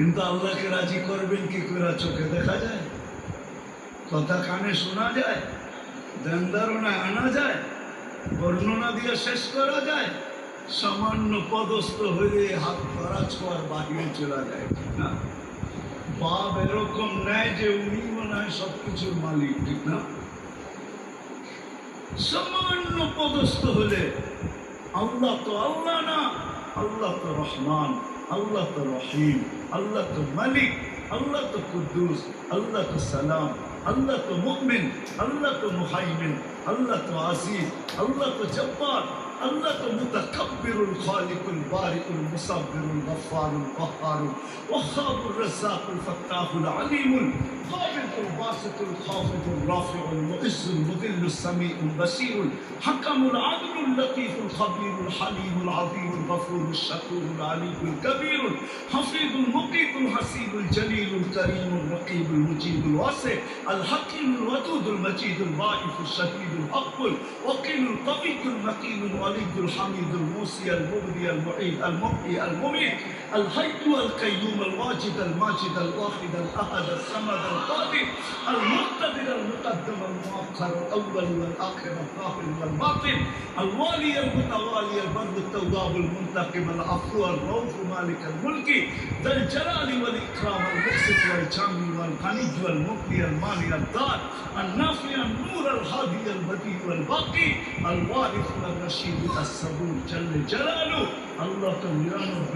কিন্তু আল্লাহকে রাজি করবেন কি করে? চোখে দেখা যায়? কথা কানে শোনা যায়? ধ্যান ধারণায় আনা যায়? বর্ণনা দিয়ে শেষ করা যায়? সামান্য পদস্থ হয়ে হাত ধরা ছোঁয়ার বাহিরে চলে যায়, ঠিক না? বাপ এরকম নেয় যে উনি মনে হয় সবকিছুর মালিক, ঠিক না? সামান্য পদস্থ হলে আল্লাহ তো আল্লাহ না, আল্লাহ তো রহমান। আল্লাহ তো রহিম আল্লাহ তো মালিক الله تو الله اللہ الله سلام الله تو الله اللہ الله محیمن الله تو الخالق البارئ المصبر الغفار القهار وخاب الرزاق الفتاح العليم القابض الباسط الخافض الرافع المعز المذل السميع البصير الحكم العدل اللطيف الخبير الحليم العظيم الغفور الشكور العليم الكبير الحفيظ المقيت الحسيب الجليل الكريم الرقيب المجيب الواسع الحكيم الودود المجيد الباعث الشهيد الحق. الوكيل القوي المكين الولي الحميد الموصي المبدي المعيد المحيي المميت. الحي القيوم الواجد الماجد الواحد الأحد الصمد المقتدر المقدم والمؤخر الأول والآخر الظاهر والباطن. الوالي المتوالي البر التواب المنتقم. العفو الروف مالك الملك. ذا الجلال والإكرام المقسط والجامع والغني والمقي المالي الدار. النافع النور الهادي البديع الباقي الوارث الرشيد الصبور جل جلاله. الله تو يا رب